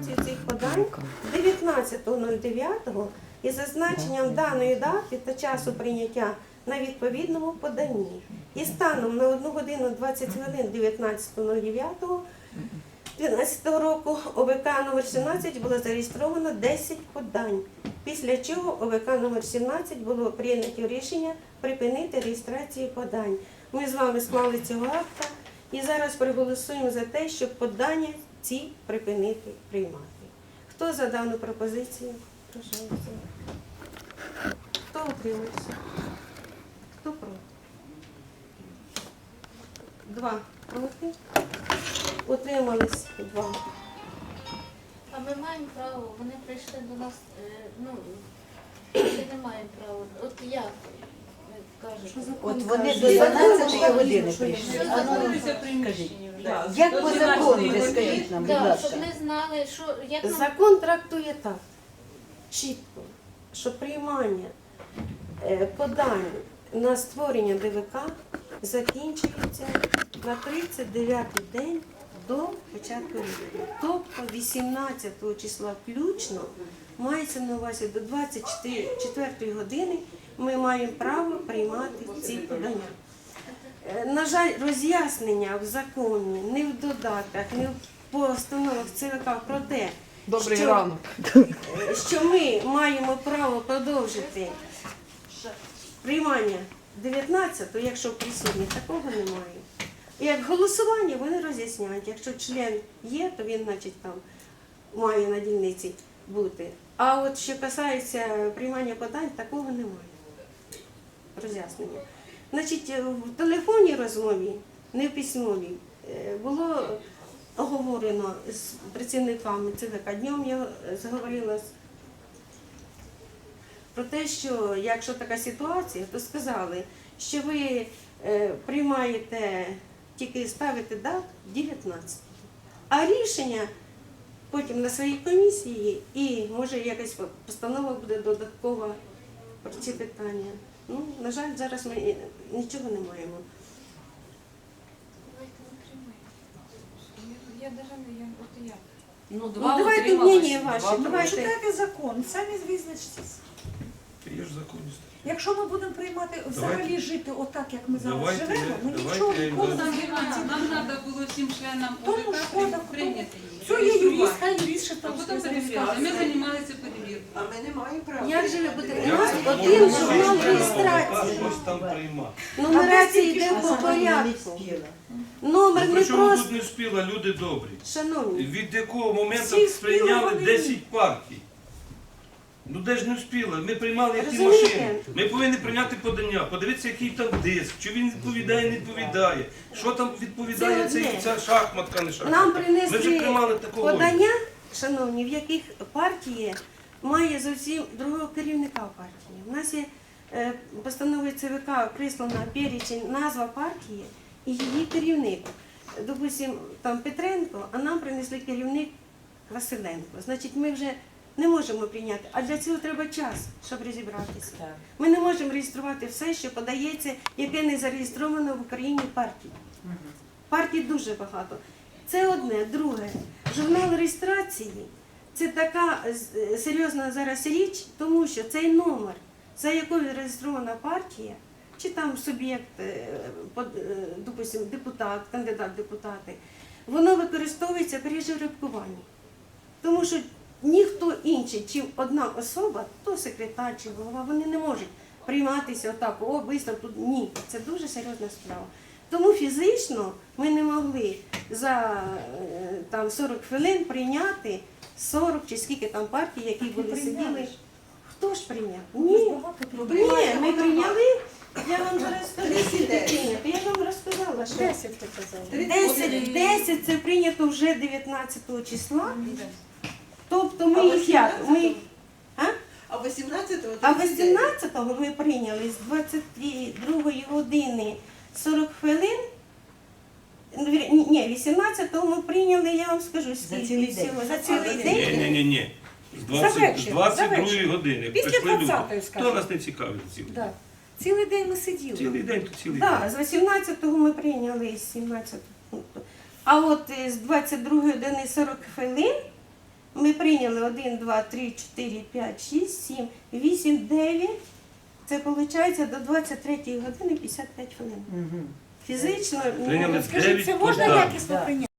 реєстрацію цих подань 19.09 із зазначенням даної дати та часу прийняття на відповідному поданні. І станом на 1 годину 20 хвилин 19.09 2012 року ОВК номер 17 було зареєстровано 10 подань, після чого ОВК номер 17 було прийнято рішення припинити реєстрацію подань. Ми з вами склали цього акта і зараз проголосуємо за те, щоб подання ці припинити приймати. Хто за дану пропозицію? Прошу. Хто утримався? Хто проти? Два проти. Утримались два. А ми маємо право, вони прийшли до нас, е, ну, чи не маємо права. От як? От вони до 12 години прийшли. А ну, закон? скажіть, як по закону, ви скажіть нам, будь Да, ласка. щоб ми знали, що як нам Закон трактує так чітко, що приймання е, подань на створення ДВК закінчується на 39-й день до початку року. Тобто 18 числа включно мається на увазі до 24 години ми маємо право приймати ці подання. Е, На жаль, роз'яснення в законі, не в додатках, не в постановах ЦВК про те, Добрий що, ранок. що ми маємо право продовжити приймання 19-го, якщо присутні, такого немає. Як голосування вони роз'ясняють, якщо член є, то він, значить, там має на дільниці бути. А от що касається приймання подань, такого немає. Роз'яснення. Значить, е, в телефонній розмові, не в письмовій, е, було оговорено з працівниками ЦВК. Днем я заговорила про те, що якщо така ситуація, то сказали, що ви е, приймаєте, тільки ставите дату 19. А рішення потім на своїй комісії і може якась постанова буде додаткова про ці питання. Ну, на жаль, зараз ми нічого не маємо. Я навіть не я, от я. Ну, Ну, давайте утрималось. мнення ваше, Два давайте. Читайте закон, самі визначтесь. Законність. Якщо ми будемо приймати взагалі жити отак, як ми зараз Давайте живемо, ми давайте нічого я ніколи не Нам, нам треба було всім членам Тому ОВК шкода, прийняти її. Все, є юрист, хай юрист ще А там потім все перевіряти. Ми розкаже. займалися перевіркою. А ми не маємо права. Як же ви будете? У Як нас ви один можете журнал приймати реєстрації. Щось там приймати. Нумерація йде по порядку. Номер Ну, не Причому просто. тут не спіла, люди добрі. Шановні, Від якого моменту Всі сприйняли спіли, 10 партій? Ну де ж не вспіла? Ми приймали які Розумієте? машини. Ми повинні прийняти подання, подивитися, який там диск, чи він відповідає, не відповідає, що там відповідає Це цей, одне. ця шахматка, не шахматка. нам Ми вже принесли приймали такого. подання, шановні, в яких партія має зовсім другого керівника партії. У нас є е, постановою ЦВК прислана перечень, назва партії і її керівник. Допустим, там Петренко, а нам принесли керівник Василенко. Значить, ми вже не можемо прийняти. А для цього треба час, щоб розібратися. Ми не можемо реєструвати все, що подається, яке не зареєстровано в Україні партії. Партій дуже багато. Це одне. Друге, журнал реєстрації це така е, серйозна зараз річ, тому що цей номер, за якою реєстрована партія, чи там суб'єкт, е, под- е, допустим, депутат, кандидат депутати, воно використовується при жеребкуванні. Тому що ніхто інший, чим одна особа, то секретар чи голова, вони не можуть прийматися отак, о, бистро тут ні. Це дуже серйозна справа. Тому фізично ми не могли за е, там 40 хвилин прийняти 40 чи скільки там партій, які були сиділи. Хто ж прийняв? Ні. Ні, ми прийняли. Я вам зараз скажу. Я вам розказала, що 10 ти казала. 10, 10 це прийнято вже 19 числа. Тобто ми їх як? Ми, а? А 18-го? а 18-го ми прийняли з 22 години 40 хвилин. Ну, Ні, ні, 18-го ми прийняли, я вам скажу, скільки цілий день. всього. За цілий Ні, день. ні, ні, ні. З 20 з 22 завершуємо. години. Після прийшли люди. 20-ї, Хто скажімо. нас не цікавить цілий? Да. Цілий день ми сиділи. Цілий день то цілий Так, день. з 18-го ми прийняли з 17-го. А от е, з 22 години 40 хвилин прийняли 1, 2, 3, 4, 5, 6, 7, 8, 9. Це виходить до 23 години 55 хвилин. Фізично ну, Прийняли Скажіть, це можна якісно прийняти?